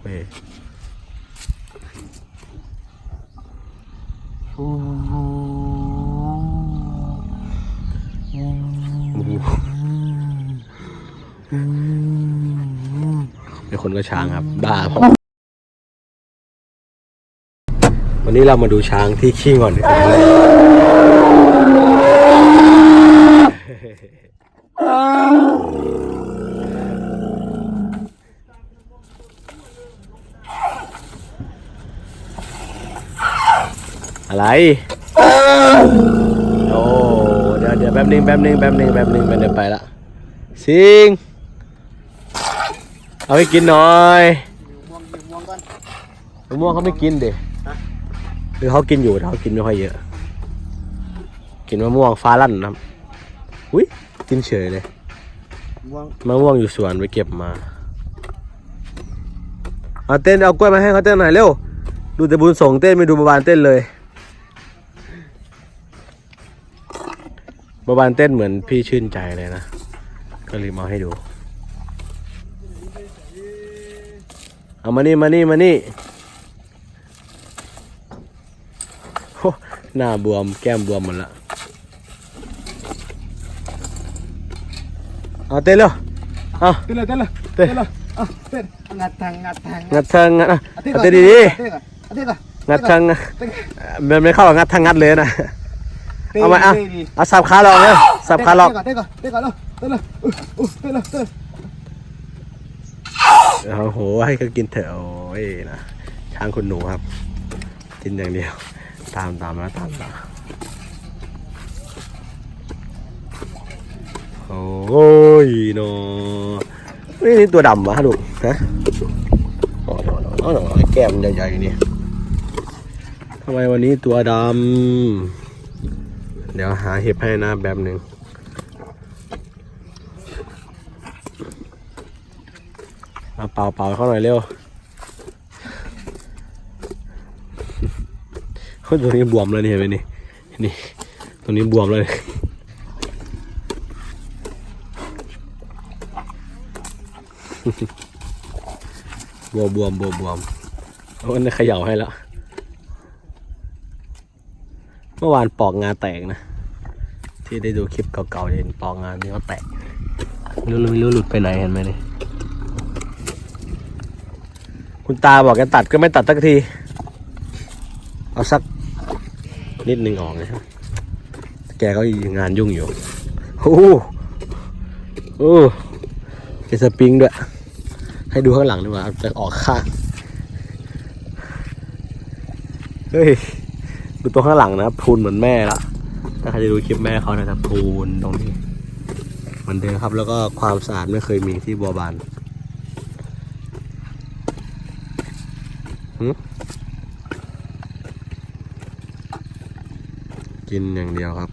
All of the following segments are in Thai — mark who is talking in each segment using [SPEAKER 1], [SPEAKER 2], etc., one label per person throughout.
[SPEAKER 1] เว้ยโอ้โหเป็นคนก็ช้างครับ บ้าพอวันนี้เรามาดูช้างที่ขี้งอนอีกครั้งเลย อะไรโอ้เดี๋ยวเดี๋ยวแป๊บนึงแป๊บนึงแป๊บนึงแป๊บนึงมันเดี๋ยวไปละสิงเอาไปกินหน่อย
[SPEAKER 2] ม่วงม่วงก่อน
[SPEAKER 1] มะม่วงเขาไม่กินเด็หรือเขากินอยู่แต่เขากินไม่ค่อยเยอะ กินมะม่วงฟ้าลั่นนะครับอุ้ยกินเฉยเลย
[SPEAKER 2] ม่วง
[SPEAKER 1] มะม่วงอยู่สวนไปเก็บมาเอาเต้นเอากล้วยมาให้เขาเต้นหน่อยเร็วดูแต่บุญส่งเต้นไม่ดูบาบานเต้นเลย บาบานเต้นเหมือนพี่ชื่นใจเลยนะ ก็เลยมาให้ดู เอามานี่มานี่มานี่โอ้หน้าบวมแก้มบวมหมดละเอาเต้นเร็วเอา
[SPEAKER 2] เต้นเลยเต้นเลย
[SPEAKER 1] เต้น
[SPEAKER 2] เลยอะเต้นงัดทางงัดทาง
[SPEAKER 1] งัดทางงัดอะ
[SPEAKER 2] อะเต้น
[SPEAKER 1] เอา
[SPEAKER 2] ก่อน
[SPEAKER 1] เต้นดี
[SPEAKER 2] เต้นก่อนอะเต้นก่อน
[SPEAKER 1] ๆงัดทาง
[SPEAKER 2] เต้น
[SPEAKER 1] มันไม่เข้ากับงัดทางงัดเลยนะ
[SPEAKER 2] ต้น
[SPEAKER 1] เอามาอะ
[SPEAKER 2] ต้นดี
[SPEAKER 1] เอาสับขาหลอกเลยสับขาหลอก
[SPEAKER 2] เต้นก่อนเต้นก่อนเต้นก่อนเต้นเลยอุ๊ยอุ๊ยเต้นเลยเต้น
[SPEAKER 1] โอ้โหให้เขากินเถอะโอ้ยนะช้างคุณหนูครับ กินอย่างเดียว ตามตามแล้วตามตามโอ้ยเนาะนี่นี่ตัวดำวะลูกฮะโอ้โหโอ้โหแก้มใหญ่ๆนี่ทำไมวันนี้ตัวดำ เดี๋ยวหาเห็บให้นะแบบหนึ่งมาเป่าเป่าเขาหน่อยเร็วเขาตัวนี้บวมเลยนี่เห็นไหมนี่นี่ตัวนี้บวมเลยบวมบวมบวมบวมเอาอันนี้เขย่าให้แล้ว เมื่อวานปอกงาแตกนะ ที่ได้ดูคลิปเก่าๆเห็นปอกงานนี่ก็แตกไม่รู้ไม่รู้หลุดไปไหนเห็นไหมนี่คุณตาบอกแกตัดก็ไม่ตัดสักที เอาสักนิดหนึ่งออกนะครับแกก็งานยุ่งอยู่โอ้โหโอ้เจสปริงด้วย ให้ดูข้างหลังดีกว่าจะออกข้างเฮ้ยดูตัวข้างหลังนะพูนเหมือนแม่ละถ้าใครจะดูคลิปแม่เขานะครับพูนตรงนี้เหมือนเดิมครับ แล้วก็ความสะอาดไม่เคยมีที่บัวบานกินอย่างเดียวครับ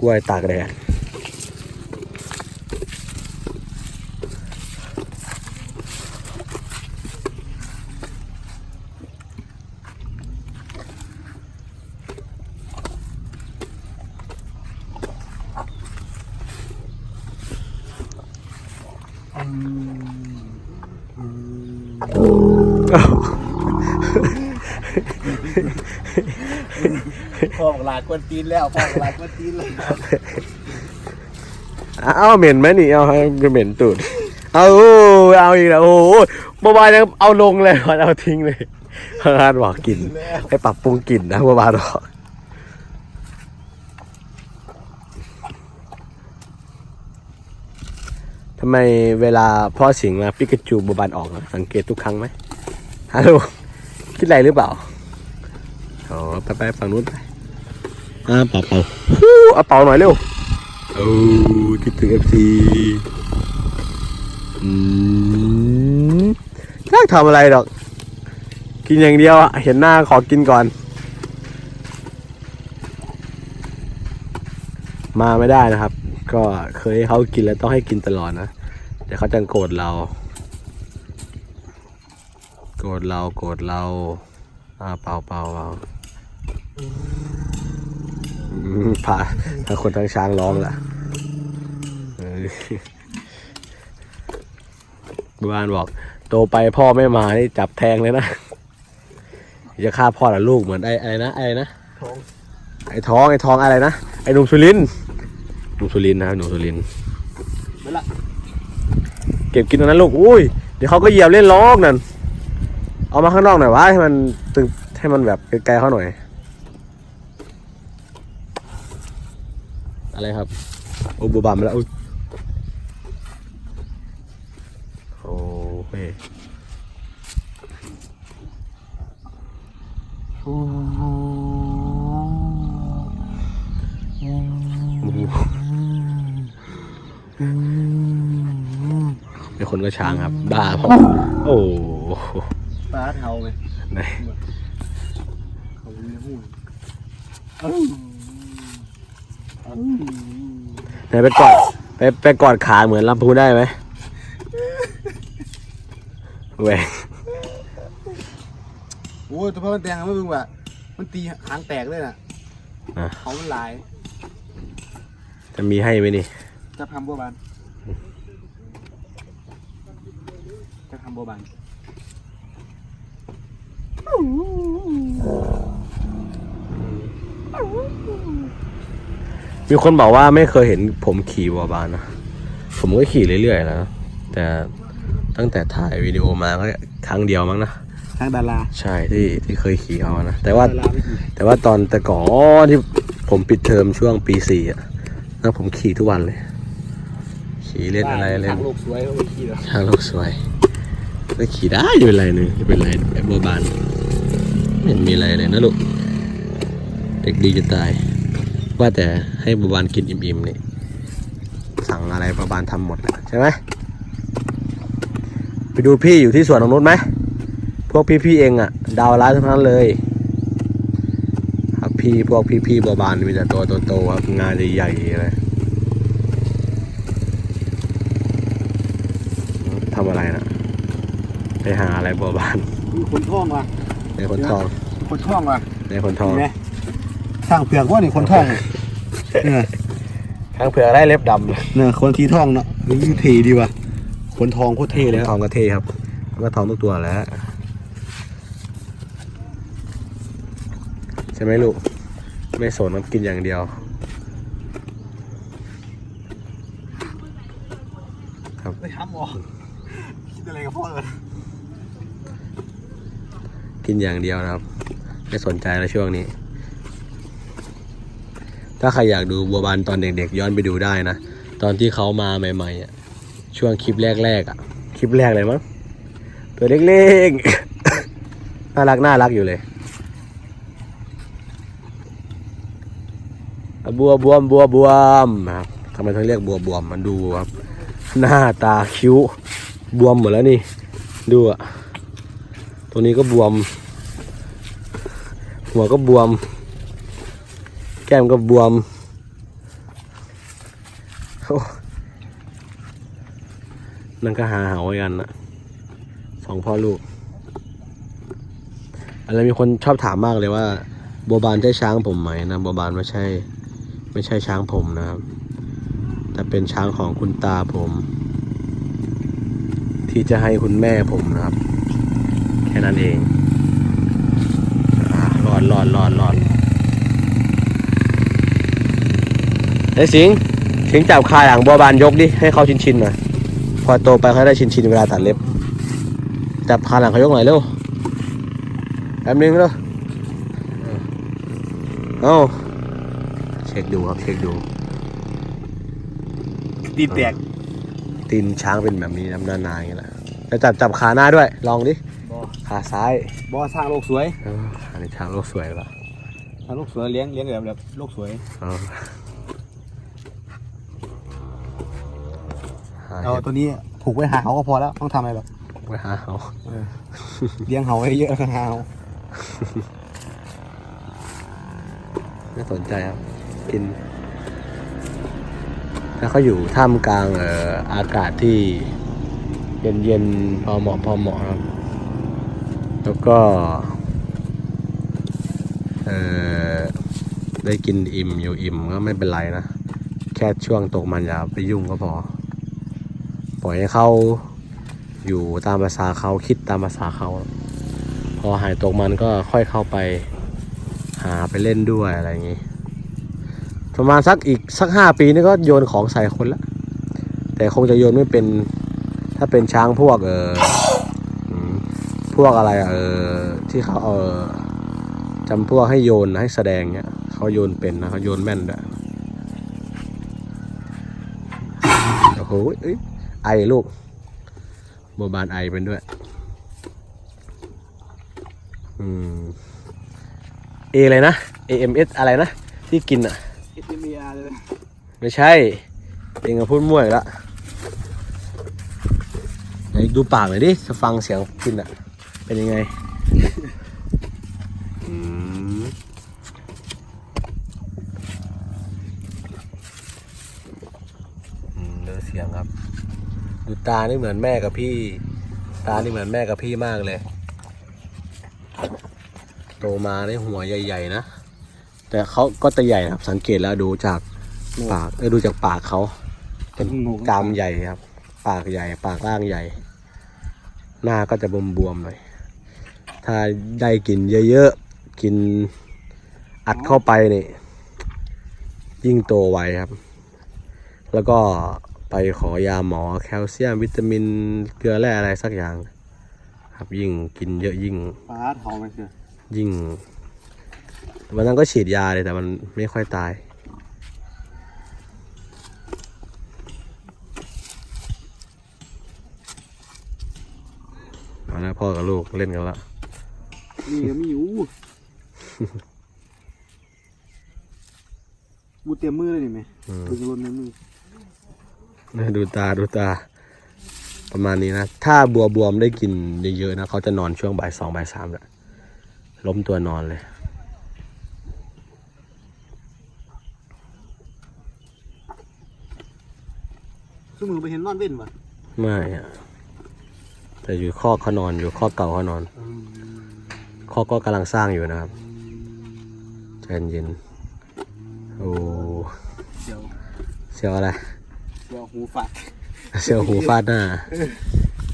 [SPEAKER 1] กล้วยตากแดดอ้าว
[SPEAKER 2] พ่อบอกลากวนตีนแล้วพ่อบอกลากวนตีนเลย
[SPEAKER 1] เอาเหม็นไหมนี่เอาให้เหม็นตูดเอาโอ้เอาอีกแล้วโอ้โหเมื่อวานยังเอาลงเลยวันเอาทิ้งเลยพนักงานบอกกินให้ปรับปรุงกลิ่นนะเมื่อวานบอกทำไมเวลาพ่อสิงห์มาปิกาจูบบานออกอะสังเกตทุกครั้งไหมฮัลโหลคิดอะไรหรือเปล่าอ๋อไปไปฝั่งนู้นไป อ่าเป่าเป่าฮู้เอาเป่าหน่อยเร็วโอ้คิดถึงเอฟซีอืมไม่ทำอะไรหรอก กินอย่างเดียวอะเห็นหน้าขอกินก่อน มาไม่ได้นะครับ ก็เคยให้เขากินแล้วต้องให้กินตลอดนะเดี๋ยวเขาจะโกรธเรา โกรธเราโกรธเราอ่าเปล่าเปล่าเปล่าอืม พาทั้งคนทั้งช้างร้องละเออบ้านบอก โตไปพ่อไม่มานี่จับแทงเลยนะ จะฆ่าพ่อและลูกเหมือนไอ้อะไรนะไอ้นะ
[SPEAKER 2] ท้อง
[SPEAKER 1] ไอ้ท้องไอ้ท้องอะไรนะไอ้หนุ่มสุรินทร์หนุ่มสุรินทร์นะครับหนุ่มสุรินทร์
[SPEAKER 2] ไปละ
[SPEAKER 1] เก็บกินตรงนั้นลูกอุ้ยเดี๋ยวเขาก็เหยียบเล่นล้อกนั่นเอามาข้างนอกหน่อยวะให้มันตึงให้มันแบบไกลๆเขาหน่อย อะไรครับโอ้บูบัมแล้วอุ๊ยโอ้เฮ้ยมีคนก็ช้างครับบ้าพอโอ้
[SPEAKER 2] ปลาเทาไหม
[SPEAKER 1] ไหน
[SPEAKER 2] เขามีหู
[SPEAKER 1] ไหนไปกอดไปไปกอดขาเหมือนลำพูนได้ไหมแหวง
[SPEAKER 2] โอ้ยตัวพ่อมันแดงไม่มึงว่ะมันตีหางแตกเลยน่ะ
[SPEAKER 1] อะ
[SPEAKER 2] เขามันหลาย
[SPEAKER 1] จะมีให้ไหมนี่
[SPEAKER 2] จะทำบัวบานจะทำบัวบาน
[SPEAKER 1] มี คนบอกว่าไม่เคยเห็นผมขี่วัวบานนะ ผมก็ขี่เรื่อยๆแล้วนะแต่ตั้งแต่ถ่ายวิดีโอมาก็ครั้งเดียวมั้งนะ
[SPEAKER 2] ทางดารา
[SPEAKER 1] ใช่ที่ที่เคยขี่เขานะ แต่ว่า
[SPEAKER 2] ดาราไม่ขี่
[SPEAKER 1] แต่ว่าตอนแต่ก่อนอ๋อที่ผมปิดเทอมช่วงปีสี่อะแล้วผมขี่ทุกวันเลย ขี่เล่นอะไรเล่น
[SPEAKER 2] ทางโลกสวยเขาไม่ขี่หรอก
[SPEAKER 1] ทางโลกสวยก็ขี่ได้อยู่เป็นไรหนึ่งไม่เป็นไรแบบบัวบานไม่เห็นมีอะไรเลยนะลูก เด็กดีจะตาย ว่าแต่ให้บัวบานกินอิ่มๆนี่สั่งอะไรบัวบานทำหมดแหละใช่ไหมไปดูพี่อยู่ที่สวนตรงนู้นไหมพวกพี่ๆเองอะดาวร้ายทั้งนั้นเลยครับพี่พวกพี่ๆบัวบานมีแต่ตัวโตๆครับงานใหญ่ๆเลยทำอะไรนะไปหาอะไรบัวบาน
[SPEAKER 2] มีคนท่องว่ะ
[SPEAKER 1] ในคนทอง
[SPEAKER 2] คนท่องว่ะ
[SPEAKER 1] ในคนทอง
[SPEAKER 2] เห็นไหม สร้างเผือกว่านี่คนท่องเนี่ย
[SPEAKER 1] ข้างเผือกได้เล็บดำเลย
[SPEAKER 2] เนี่ยคนที่ท่องเนาะนี่เทดีว่ะคนทองโคตรเท่เลยค
[SPEAKER 1] ท
[SPEAKER 2] รับ
[SPEAKER 1] องก็เท่ครับมันก็ทองทุกตัวแหล้วใช่ไหมลูก ไม่สนมันกินอย่างเดียว
[SPEAKER 2] ไปทำออกคิดอะไรกับพ่อเลย
[SPEAKER 1] กินอย่างเดียวนะครับ ไม่สนใจแล้วช่วงนี้ ถ้าใครอยากดูบัวบานตอนเด็กๆ ย้อนไปดูได้นะ ตอนที่เขามาใหม่ๆอะช่วงคลิปแรกๆอะ คลิปแรกเลยมั้งตัวเล็กๆ น่ารักน่ารักอยู่เลยบัวบวมบัวบวมนะครับทำไมต้องเรียกบัวบวมมันดูครับ หน้าตาคิ้ว บวมหมดแล้วนี่ ดูอะ ตัวนี้ก็บวม หัวก็บวม แก้มก็บวมนั่นก็หาเหากันนะสองพ่อลูก อะไรมีคนชอบถามมากเลยว่าบัวบานใช่ช้างผมไหมนะบัวบานไม่ใช่ ไม่ใช่ช้างผมนะครับ แต่เป็นช้างของคุณตาผม ที่จะให้คุณแม่ผมนะครับ แค่นั้นเองอ่ารอดรอดรอดรอด ไอ้สิงห์สิงห์จับคาหลังบัวบานยกดิให้เขาชินชินๆหน่อยพอโตไปเขาได้ชินชินๆเวลาตัดเล็บจับคาหลังเขายกหน่อยเร็วแป๊บนึงเร็วเอาเช็คดูครับเช็คดู
[SPEAKER 2] ตีแตก
[SPEAKER 1] ตีนช้างเป็นแบบนี้น้ำหน้านาอย่างเงี้ยแหละแล้วจับจับขาหน้าด้วย ลองดิ
[SPEAKER 2] บอ
[SPEAKER 1] ขาซ้าย
[SPEAKER 2] บอสร้างโลกสวย
[SPEAKER 1] เอออันนี้ช้างโลกสวยหรือเปล่า
[SPEAKER 2] สร้างโลกสวยเลี้ยงเลี้ยงแบบแบบโลกสวย
[SPEAKER 1] เอา หา
[SPEAKER 2] เอา
[SPEAKER 1] เห็ด
[SPEAKER 2] ตัวนี้ผูกไว้หาเขาก็พอแล้วต้องทำอะไรหรอก
[SPEAKER 1] ไว้หาเขา
[SPEAKER 2] เลี้ยงเขาไว้เยอะก็หาเขา
[SPEAKER 1] ไม่สนใจครับ กินถ้าเขาอยู่ท่ามกลางเอ่ออากาศที่ เย็นเย็นๆพอเหมาะพอเหมาะครับ แล้วก็ เอ่อ ได้กินอิ่มอยู่อิ่มก็ไม่เป็นไรนะ แค่ช่วงตกมันอย่าไปยุ่งก็พอ ปล่อยให้เขาอยู่ตามภาษาเขาคิดตามภาษาเขา พอหายตกมันก็ค่อยเข้าไปหาไปเล่นด้วยอะไรอย่างงี้ ประมาณสักอีกสักห้าปีนี่ก็โยนของใส่คนละ แต่คงจะโยนไม่เป็นถ้าเป็นช้างพวกเออพวกอะไรเออที่เขาเออจำพวกให้โยนให้แสดงเนี่ยเขาโยนเป็นนะเขาโยนแม่นด้วยโอ้โหเอ้ย ไอลูกโบบานไอเป็นด้วย อืมเออะไรนะ AMS อะไรนะ ที่กินอะ
[SPEAKER 2] เอสเอ็มเออาร์เลย
[SPEAKER 1] ไม่ใช่ เองก็พูดมั่วอีกแล้วไหนดูปากหน่อยดิจะฟังเสียงกินอะ เป็นยังไง อืมอืมเนื้อเสียงครับ ดู ตานี่เหมือนแม่กับพี่ ตานี่เหมือนแม่กับพี่มากเลย โตมาในหัวใหญ่ๆนะ แต่เขาก็จะใหญ่นะครับ สังเกตแล้วดูจากปากเออดูจากปากเขาเป็นกรามใหญ่ครับ ปากใหญ่ ปากล่างใหญ่ หน้าก็จะบวมๆหน่อย ถ้าได้กินเยอะๆ กินอัดเข้าไปนี่ ยิ่งโตไวครับ แล้วก็ไป ขอยาหมอแคลเซียมวิตามินเกลือแร่อะไรสักอย่าง ครับยิ่งกินเยอะยิ่ง
[SPEAKER 2] ฟ้าทองมันคือ
[SPEAKER 1] ยิ่งวันนั้นก็ฉีดยาเลยแต่มันไม่ค่อยตาย เอาละพ่อกับลูกเล่นกันละ
[SPEAKER 2] นี่ก็มีอยู่บูเตรียมมือเลยนี่ไหม
[SPEAKER 1] อืม
[SPEAKER 2] ดูจะลนในมือ
[SPEAKER 1] เนี่ยดูตาดูตา ประมาณนี้นะ ถ้าบัวบวมได้กินเยอะๆนะเขาจะนอนช่วงบ่ายสองบ่ายสามแหละล้มตัวนอนเลย
[SPEAKER 2] ซึ่งมือไปเห็นนอนเว้นวะ
[SPEAKER 1] ไม่อะแต่อยู่ข้อกเขานอนอยู่ข้อกเก่าเขานอน ข้อกก็กำลังสร้างอยู่นะครับใจเย็นๆโอ้
[SPEAKER 2] เดี๋ยว
[SPEAKER 1] เสียวอะไร
[SPEAKER 2] เดี๋ยวหูฝาด
[SPEAKER 1] เสียวหูฟาดหน้า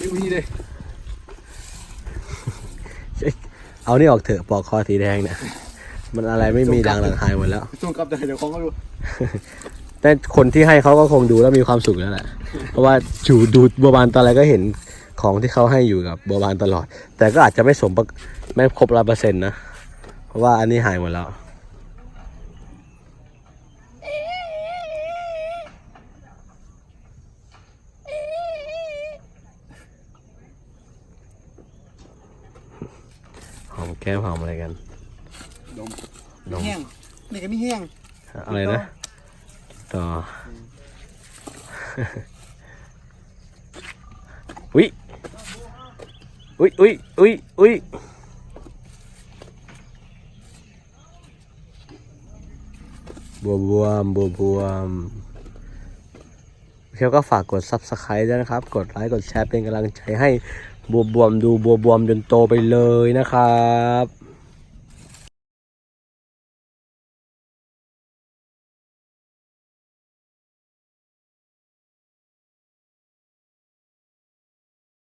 [SPEAKER 2] นี่นี่เลย
[SPEAKER 1] เอานี่ออกเถอะปอกคอสีแดงเนี่ยมันอะไรไม่มีดังหลังหายหมดแล้ว
[SPEAKER 2] ช่วงกลับแต่เดี๋ยวของก็ดู
[SPEAKER 1] แต่คนที่ให้เขาก็คงดูแล้วมีความสุขแล้วแหละ เพราะว่าอยู่ดูบัวบานตอนอะไรก็เห็นของที่เขาให้อยู่กับบัวบานตลอด แต่ก็อาจจะไม่สมประไม่ครบร้อยเปอร์เซ็นต์นะ เพราะว่าอันนี้หายหมดแล้ว แก้มหอมอะไรกัน
[SPEAKER 2] ดม
[SPEAKER 1] ดม
[SPEAKER 2] แห้งนี่ก็มีแห้ง
[SPEAKER 1] อะไรนะ ต่ออุ้ยอุ้ยอุ้ยอุ้ยอุ้ยบัวบวมบัวบวมเพียวก็ฝากกด subscribe ด้วยนะครับ กดไลค์ กดแชร์เป็นกำลังใจให้ บวบวมดูบวบวมจนโตไปเลยนะครับ